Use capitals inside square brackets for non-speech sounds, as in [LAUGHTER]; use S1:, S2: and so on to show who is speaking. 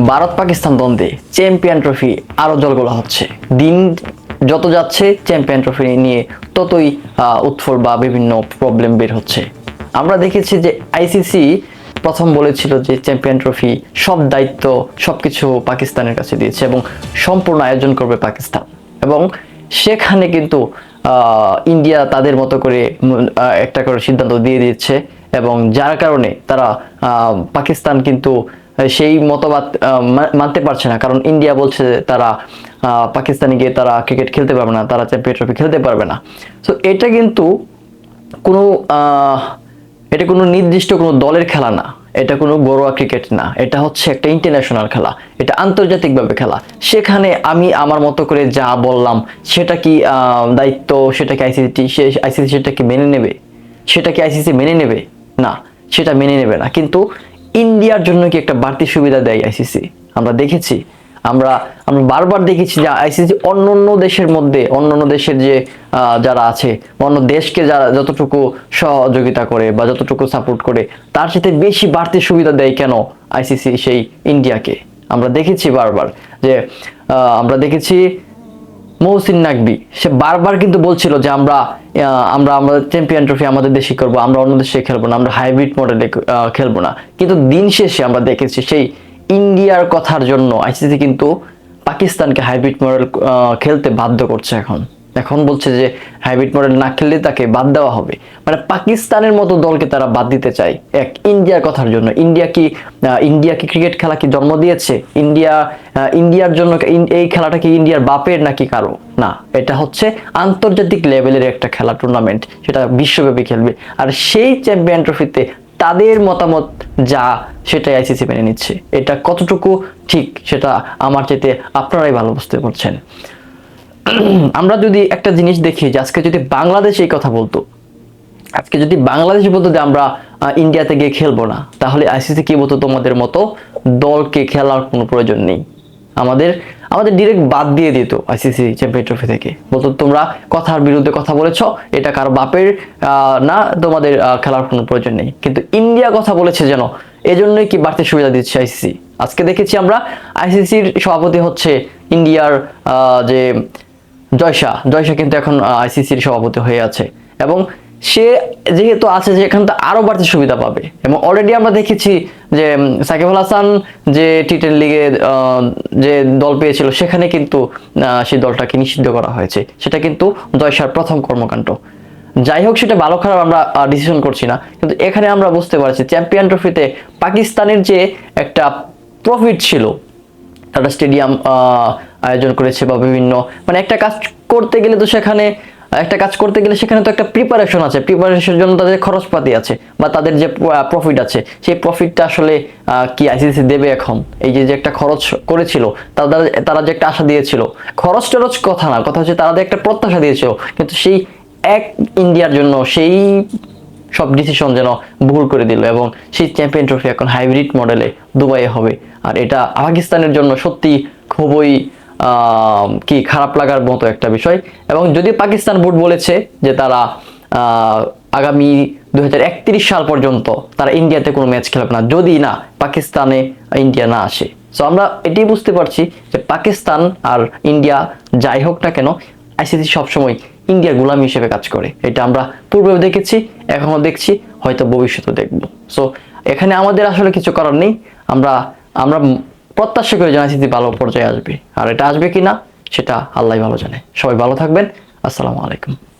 S1: ভারত পাকিস্তান দ্বন্দ্বে champion trophy আরও জলগোলা হচ্ছে। দিন যত যাচ্ছে চ্যাম্পিয়ন ট্রফি নিয়ে ততই আহ, উৎফর বা বিভিন্ন প্রবলেম বের হচ্ছে। আমরা দেখেছি যে আইসিসি প্রথম বলেছিল যে চ্যাম্পিয়ন ট্রফি সব দায়িত্ব সবকিছু পাকিস্তানের কাছে দিয়েছে এবং সম্পূর্ণ আয়োজন করবে পাকিস্তান। এবং সেখানে কিন্তু ইন্ডিয়া তাদের মতো করে একটা করে সিদ্ধান্ত দিয়ে দিচ্ছে এবং যার কারণে তারা পাকিস্তান কিন্তু সেই মতবাদ মানতে পারছে না। কারণ ইন্ডিয়া বলছে তারা পাকিস্তানে গিয়ে তারা ক্রিকেট খেলতে পারবে না, তারা চ্যাম্পিয়ন ট্রফি খেলতে পারবে না। তো এটা কিন্তু কোনো এটা কোনো নির্দিষ্ট কোনো দলের খেলা না। এটা কোনো ঘরোয়া ক্রিকেট না। এটা হচ্ছে একটা ইন্টারন্যাশনাল খেলা। এটা আন্তর্জাতিকভাবে খেলা। সেখানে আমি আমার মতো করে যা বললাম, সেটা কি দায়িত্ব, সেটা কি আইসিসি আইসিসি সেটা কি মেনে নেবে? সেটা কি আইসিসি মেনে নেবে? না, সেটা মেনে নেবে না। কিন্তু ইন্ডিয়ার জন্য কি একটা বাড়তি সুবিধা দেয় আইসিসি আমরা দেখেছি। আমরা আমরা বারবার দেখেছি যে আইসিসি অন্য অন্য দেশের মধ্যে, অন্য অন্য দেশের যে যারা আছে, অন্য দেশকে যারা যতটুকু সহযোগিতা করে বা যতটুকু সাপোর্ট করে, তার সাথে বেশি বাড়তি সুবিধা দেয় কেন আইসিসি সেই ইন্ডিয়াকে? আমরা দেখেছি বারবার যে আমরা দেখেছি মহসিন নাকবি সে বারবার কিন্তু বলছিল যে আমরা আমরা আমাদের চ্যাম্পিয়ন ট্রফি আমাদের দেশে করব, আমরা অন্য দেশে খেলব না, আমরা হাইব্রিড মডেলে খেলব না। কিন্তু দিন শেষে আমরা দেখেছি সেই ইন্ডিয়ার কথার জন্য আইসিসি কিন্তু পাকিস্তানকে হাইব্রিড মডেল খেলতে বাধ্য করছে এখন। এখন বলছে যে হাইব্রিড মডেল না খেললে তাকে বাদ দেওয়া হবে। মানে পাকিস্তানের মতো দলকে তারা বাদ দিতে চায়। এক ইন্ডিয়ার কথার জন্য। ইন্ডিয়া কি ইন্ডিয়া কি ক্রিকেট খেলা কি জন্ম দিয়েছে? ইন্ডিয়া ইন্ডিয়ার জন্য এই খেলাটা কি ইন্ডিয়ার বাপের নাকি কারও? না, এটা হচ্ছে আন্তর্জাতিক লেভেলের একটা খেলা টুর্নামেন্ট সেটা বিশ্বব্যাপী খেলবে। আর সেই চ্যাম্পিয়ন ট্রফিতে তাদের মতামত যা, সেটাই আইসিসি মেনে নিচ্ছে। এটা কতটুকু ঠিক, সেটা আমার চাইতে আপনারাই ভালো বুঝতে পারছেন। [CLEARS THROAT] আমরা যদি একটা জিনিস দেখি যে আজকে যদি বাংলাদেশ এই কথা বলতো, আজকে যদি বাংলাদেশ বলতো যে আমরা ইন্ডিয়াতে গিয়ে খেলব না, তাহলে আইসিসি কি বলতো তোমাদের মতো? দলকে খেলার কোনো প্রয়োজন নেই। আমাদের আমাদের ডিরেক্ট বাদ দিয়ে দিত আইসিসি চ্যাম্পিয়ন ট্রফি থেকে। বলতো তোমরা কথার বিরুদ্ধে কথা বলেছ, এটা কারও বাপের না তোমাদের খেলার কোনো প্রয়োজন নেই। কিন্তু ইন্ডিয়া কথা বলেছে যেন, এজন্যই কি বাড়তি সুবিধা দিচ্ছে আইসিসি আজকে দেখেছি আমরা আইসিসির সভাপতি হচ্ছে ইন্ডিয়ার যে জয়শা জয়শা কিন্তু এখন আইসিসির সভাপতি হয়ে আছে। এবং সে যেহেতু আছে সেখানে তো আরও বাড়তি সুবিধা পাবে। এবং অলরেডি আমরা দেখেছি যে উম, সাকিব আল হাসান যে টি টেন লিগে যে দল পেয়েছিল সেখানে কিন্তু সেই দলটাকে নিষিদ্ধ করা হয়েছে। সেটা কিন্তু জয়শার প্রথম কর্মকাণ্ড। যাই হোক সেটা ভালো খারাপ আমরা ডিসিশন করছি না। কিন্তু এখানে আমরা বুঝতে পারছি চ্যাম্পিয়ন ট্রফিতে পাকিস্তানের যে একটা প্রফিট ছিল তারা স্টেডিয়াম আয়োজন করেছে বা বিভিন্ন মানে একটা কাজ করতে গেলে তো সেখানে, একটা কাজ করতে গেলে সেখানে তো একটা প্রিপারেশন আছে। প্রিপারেশনের জন্য তাদের খরচপাতি আছে বা তাদের যে প্রফিট আছে, সেই প্রফিটটা আসলে কি আইসিসি দেবে এখন? এই যে যে একটা খরচ করেছিল, তারা তারা যে একটা আশা দিয়েছিল। খরচ টরচ কথা না, কথা হচ্ছে তারা যে একটা প্রত্যাশা দিয়েছিল, কিন্তু সেই এক ইন্ডিয়ার জন্য সেই সব ডিসিশন যেন ভুল করে দিল এবং সেই চ্যাম্পিয়ন ট্রফি এখন হাইব্রিড মডেলে দুবাইয়ে হবে। আর এটা পাকিস্তানের জন্য সত্যি খুবই কি খারাপ লাগার মতো একটা বিষয়। এবং যদি পাকিস্তান বোর্ড বলেছে যে তারা আগামী দু হাজার একত্রিশ সাল পর্যন্ত তারা ইন্ডিয়াতে কোনো ম্যাচ খেলবে না, যদি না, পাকিস্তানে ইন্ডিয়া না আসে। সো আমরা এটাই বুঝতে পারছি যে পাকিস্তান আর ইন্ডিয়া যাই হোক না কেন, আইসিসি সবসময় ইন্ডিয়ার গোলামি হিসেবে কাজ করে। এটা আমরা পূর্বেও দেখেছি এখনও দেখছি, হয়তো ভবিষ্যতেও দেখব। সো এখানে আমাদের আসলে কিছু করার নেই। আমরা আমরা প্রত্যাশা করে জানাই আইসিসি ভালো পর্যায়ে আসবে। আর এটা আসবে কি না সেটা আল্লাহ ভালো জানে। সবাই ভালো থাকবেন। আসসালামু আলাইকুম।